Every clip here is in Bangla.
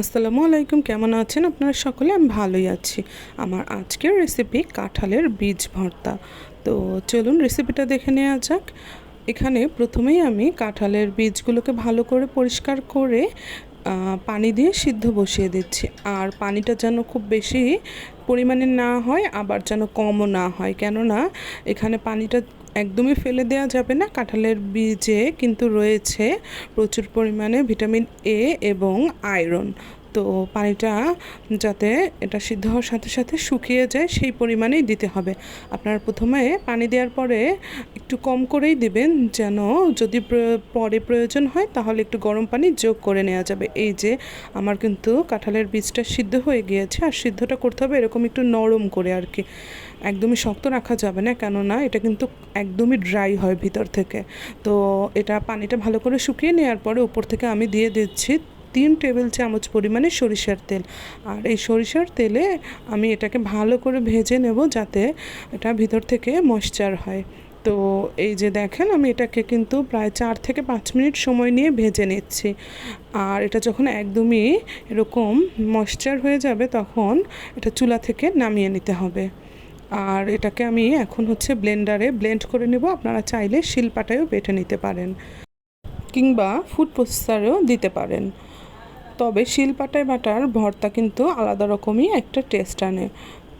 আসসালামু আলাইকুম, কেমন আছেন আপনারা সকলে? আমি ভালোই আছি। আমার আজকের রেসিপি কাঁঠালের বীজ ভর্তা। তো চলুন রেসিপিটা দেখে নেওয়া যাক। এখানে প্রথমেই আমি কাঁঠালের বীজগুলোকে ভালো করে পরিষ্কার করে পানি দিয়ে সিদ্ধ বসিয়ে দিচ্ছি। আর পানিটা যেন খুব বেশি পরিমাণে না হয়, আবার যেন কমও না হয়। কেননা, এখানে পানিটা একদমই ফেলে দেওয়া যাবে না, কাঁঠালের বীজে কিন্তু রয়েছে প্রচুর পরিমাণে ভিটামিন এ এবং আয়রন। তো পানিটা যাতে এটা সিদ্ধ হওয়ার সাথে সাথে শুকিয়ে যায়, সেই পরিমাণেই দিতে হবে। আপনার প্রথমে পানি দেওয়ার পরে একটু কম করেই দিবেন, যেন যদি পরে প্রয়োজন হয় তাহলে একটু গরম পানি যোগ করে নেওয়া যাবে। এই যে আমার কিন্তু কাঁঠালের বীজটা সিদ্ধ হয়ে গিয়েছে, আর সিদ্ধটা করতে হবে এরকম একটু নরম করে আর কি। একদমই শক্ত রাখা যাবে না, কেননা এটা কিন্তু একদমই ড্রাই হয় ভিতর থেকে। তো এটা পানিটা ভালো করে শুকিয়ে নেওয়ার পরে উপর থেকে আমি দিয়ে দিচ্ছি তিন টেবিল চামচ পরিমাণে সরিষার তেল। আর এই সরিষার তেলে আমি এটাকে ভালো করে ভেজে নেব যাতে এটা ভিতর থেকে ময়শ্চার হয়। তো এই যে দেখেন, আমি এটাকে কিন্তু প্রায় চার থেকে পাঁচ মিনিট সময় নিয়ে ভেজে নিচ্ছি। আর এটা যখন একদমই এরকম ময়শ্চার হয়ে যাবে, তখন এটা চুলা থেকে নামিয়ে নিতে হবে। আর এটাকে আমি এখন হচ্ছে ব্লেন্ডারে ব্লেন্ড করে নেব। আপনারা চাইলে শিলপাটায়ও বেটে নিতে পারেন। কিংবা ফুড প্রসেসারেও দিতে পারেন। তবে শিলপাটায় বাটার ভর্তা কিন্তু আলাদা রকমই একটা টেস্ট আনে।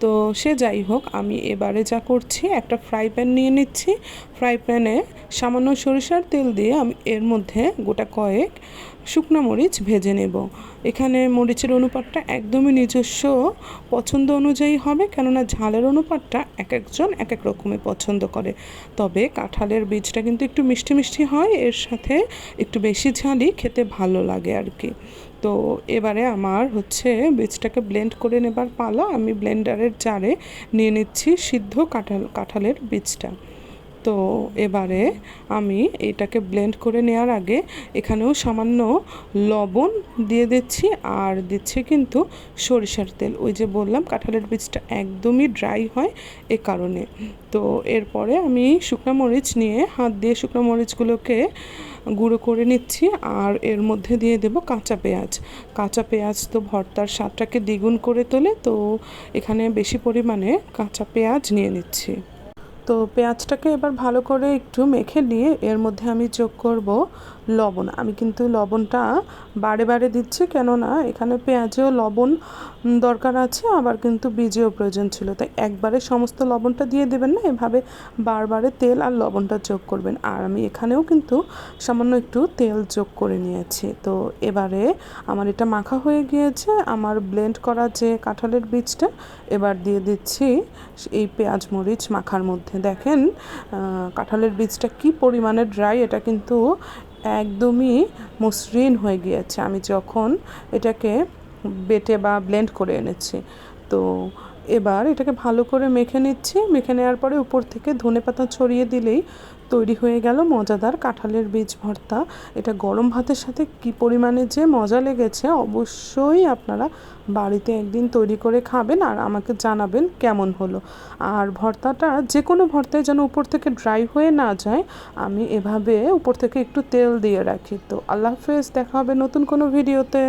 তো সে যাই হোক, আমি এবারে যা করছি, একটা ফ্রাই প্যান নিয়ে নিচ্ছি। ফ্রাই প্যানে সামান্য সরিষার তেল দিয়ে আমি এর মধ্যে গোটা কয়েক শুকনো মরিচ ভেজে নেব। এখানে মরিচের অনুপাতটা একদমই নিজস্ব পছন্দ অনুযায়ী হবে, কেননা ঝালের অনুপাতটা এক একজন এক এক রকমের পছন্দ করে। তবে কাঁঠালের বীজটা কিন্তু একটু মিষ্টি মিষ্টি হয়, এর সাথে একটু বেশি ঝালই খেতে ভালো লাগে আর কি। তো এবারে আমার হচ্ছে বীজটাকে ব্লেন্ড করে নেবার পালা, আমি ব্লেন্ডারের জারে নিয়ে নিচ্ছি সিদ্ধ কাঁঠাল, কাঁঠালের বীজটা। তো এবারে আমি এটাকে ব্লেন্ড করে নেওয়ার আগে এখানেও সামান্য লবণ দিয়ে দিচ্ছি আর দিচ্ছি কিন্তু সরিষার তেল। ওই যে বললাম, কাঁঠালের বীজটা একদমই ড্রাই হয় এ কারণে। তো এরপরে আমি শুকনো মরিচ নিয়ে হাত দিয়ে শুকনো মরিচগুলোকে গুঁড়ো করে নিচ্ছি আর এর মধ্যে দিয়ে দেব কাঁচা পেঁয়াজ। কাঁচা পেঁয়াজ তো ভর্তার স্বাদটাকে দ্বিগুণ করে তোলে, তো এখানে বেশি পরিমাণে কাঁচা পেঁয়াজ নিয়ে নিচ্ছি। তো পেঁয়াজটাকে এবার ভালো করে একটু মেখে নিয়ে এর মধ্যে আমি যোগ করব। লবণ। আমি কিন্তু লবণটা বারে বারে দিচ্ছি, কেননা এখানে পেঁয়াজেও লবণ দরকার আছে, আবার কিন্তু বীজেও প্রয়োজন ছিল। তাই একবারে সমস্ত লবণটা দিয়ে দেবেন না, এভাবে বারবারে তেল আর লবণটা যোগ করবেন। আর আমি এখানেও কিন্তু সামান্য একটু তেল যোগ করে নিয়েছি। তো এবারে আমার এটা মাখা হয়ে গিয়েছে, আমার ব্লেন্ড করা যে কাঁঠালের বীজটা, এবার দিয়ে দিচ্ছি এই পেঁয়াজ মরিচ মাখার মধ্যে। দেখেন কাঁঠালের বীজটা কি পরিমাণে ড্রাই এটা কিন্তু একদমই মসৃণ হয়ে গিয়েছে। আমি যখন এটাকে বেটে বা ব্লেন্ড করে এনেছি তো এবার এটাকে ভালো করে মেখে নিচ্ছি। মেখে নেওয়ার পরে উপর থেকে ধনে পাতা ছড়িয়ে দিলেই তৈরি হয়ে গেল মজাদার কাঁঠালের বীজ ভর্তা। এটা গরম ভাতের সাথে কি পরিমাণে যে মজা লেগেছে অবশ্যই আপনারা বাড়িতে একদিন তৈরি করে খাবেন আর আমাকে জানাবেন কেমন হলো। আর ভর্তাটা যে কোনো ভর্তায় যেন উপর থেকে ড্রাই হয়ে না যায়, আমি এভাবে উপর থেকে একটু তেল দিয়ে রাখি। তো আল্লাহ হাফেজ, দেখা হবে নতুন কোনো ভিডিওতে।